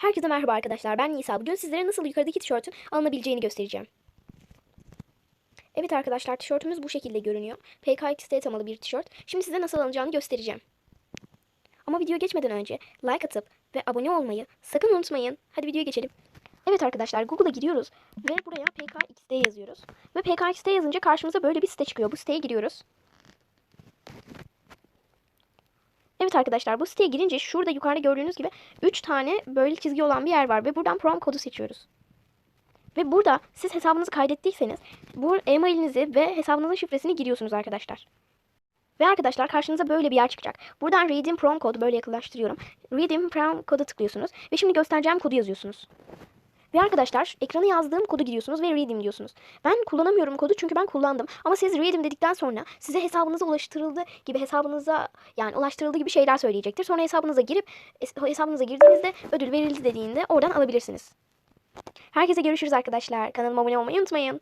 Herkese merhaba arkadaşlar. Ben Nisa. Bugün sizlere nasıl yukarıdaki tişörtün alınabileceğini göstereceğim. Evet arkadaşlar tişörtümüz bu şekilde görünüyor. PKXD temalı bir tişört. Şimdi size nasıl alınacağını göstereceğim. Ama video geçmeden önce like atıp ve abone olmayı sakın unutmayın. Hadi videoya geçelim. Evet arkadaşlar Google'a giriyoruz ve buraya PKXD yazıyoruz. Ve PKXD yazınca karşımıza böyle bir site çıkıyor. Bu siteye giriyoruz. Evet arkadaşlar bu siteye girince şurada yukarıda gördüğünüz gibi 3 tane böyle çizgi olan bir yer var ve buradan prom kodu seçiyoruz. Ve burada siz hesabınızı kaydettiyseniz bu e-mailinizi ve hesabınızın şifresini giriyorsunuz arkadaşlar. Ve arkadaşlar karşınıza böyle bir yer çıkacak. Buradan redeem prom kodu böyle yakınlaştırıyorum. Redeem prom kodu tıklıyorsunuz ve şimdi göstereceğim kodu yazıyorsunuz. Ve arkadaşlar ekrana yazdığım kodu giriyorsunuz ve redeem diyorsunuz. Ben kullanamıyorum kodu çünkü ben kullandım. Ama siz redeem dedikten sonra size hesabınıza ulaştırıldı gibi hesabınıza yani ulaştırıldığı gibi şeyler söyleyecektir. Sonra hesabınıza girip es- hesabınıza girdiğinizde ödül verildi dediğinde oradan alabilirsiniz. Herkese görüşürüz arkadaşlar. Kanalıma abone olmayı unutmayın.